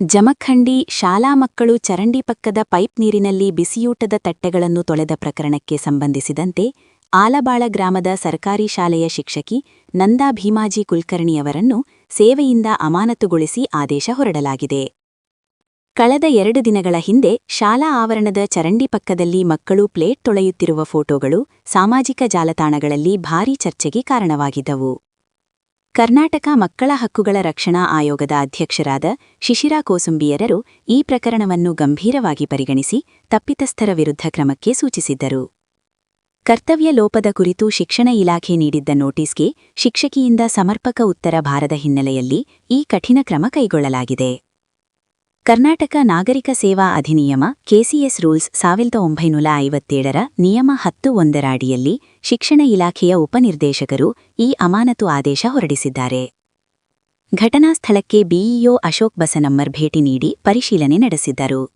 ಜಮಖಂಡಿ ಶಾಲಾ ಮಕ್ಕಳು ಚರಂಡಿ ಪಕ್ಕದ ಪೈಪ್ ನೀರಿನಲ್ಲಿ ಬಿಸಿಯೂಟದ ತಟ್ಟೆಗಳನ್ನು ತೊಳೆದ ಪ್ರಕರಣಕ್ಕೆ ಸಂಬಂಧಿಸಿದಂತೆ ಆಲಬಾಳ ಗ್ರಾಮದ ಸರ್ಕಾರಿ ಶಾಲೆಯ ಶಿಕ್ಷಕಿ ನಂದಾ ಭೀಮಾಜಿ ಕುಲಕರ್ಣಿಯವರನ್ನು ಸೇವೆಯಿಂದ ಅಮಾನತುಗೊಳಿಸಿ ಆದೇಶ ಹೊರಡಲಾಗಿದೆ. ಕಳೆದ ಎರಡು ದಿನಗಳ ಹಿಂದೆ ಶಾಲಾ ಆವರಣದ ಚರಂಡಿ ಪಕ್ಕದಲ್ಲಿ ಮಕ್ಕಳು ಪ್ಲೇಟ್ ತೊಳೆಯುತ್ತಿರುವ ಫೋಟೋಗಳು ಸಾಮಾಜಿಕ ಜಾಲತಾಣಗಳಲ್ಲಿ ಭಾರೀ ಚರ್ಚೆಗೆ ಕಾರಣವಾಗಿದ್ದವು. ಕರ್ನಾಟಕ ಮಕ್ಕಳ ಹಕ್ಕುಗಳ ರಕ್ಷಣಾ ಆಯೋಗದ ಅಧ್ಯಕ್ಷರಾದ ಶಿಶಿರಾ ಕೋಸುಂಬಿಯರರು ಈ ಪ್ರಕರಣವನ್ನು ಗಂಭೀರವಾಗಿ ಪರಿಗಣಿಸಿ ತಪ್ಪಿತಸ್ಥರ ವಿರುದ್ಧ ಕ್ರಮಕ್ಕೆ ಸೂಚಿಸಿದ್ದರು. ಕರ್ತವ್ಯ ಲೋಪದ ಕುರಿತು ಶಿಕ್ಷಣ ಇಲಾಖೆ ನೀಡಿದ್ದ ನೋಟಿಸ್ಗೆ ಶಿಕ್ಷಕಿಯಿಂದ ಸಮರ್ಪಕ ಉತ್ತರ ಬಾರದ ಹಿನ್ನೆಲೆಯಲ್ಲಿ ಈ ಕಠಿಣ ಕ್ರಮ ಕೈಗೊಳ್ಳಲಾಗಿದೆ. ಕರ್ನಾಟಕ ನಾಗರಿಕ ಸೇವಾ ಅಧಿನಿಯಮ, ಕೆಸಿಎಸ್ ರೂಲ್ಸ್ ಸಾವಿರದ ಒಂಬೈನೂರ ಐವತ್ತೇಳರ ನಿಯಮ ಹತ್ತು ಒಂದರ ಅಡಿಯಲ್ಲಿ ಶಿಕ್ಷಣ ಇಲಾಖೆಯ ಉಪನಿರ್ದೇಶಕರು ಈ ಅಮಾನತು ಆದೇಶ ಹೊರಡಿಸಿದ್ದಾರೆ. ಘಟನಾ ಸ್ಥಳಕ್ಕೆ ಬಿಇಒ ಅಶೋಕ್ ಬಸನಮ್ಮರ್ ಭೇಟಿ ನೀಡಿ ಪರಿಶೀಲನೆ ನಡೆಸಿದ್ದರು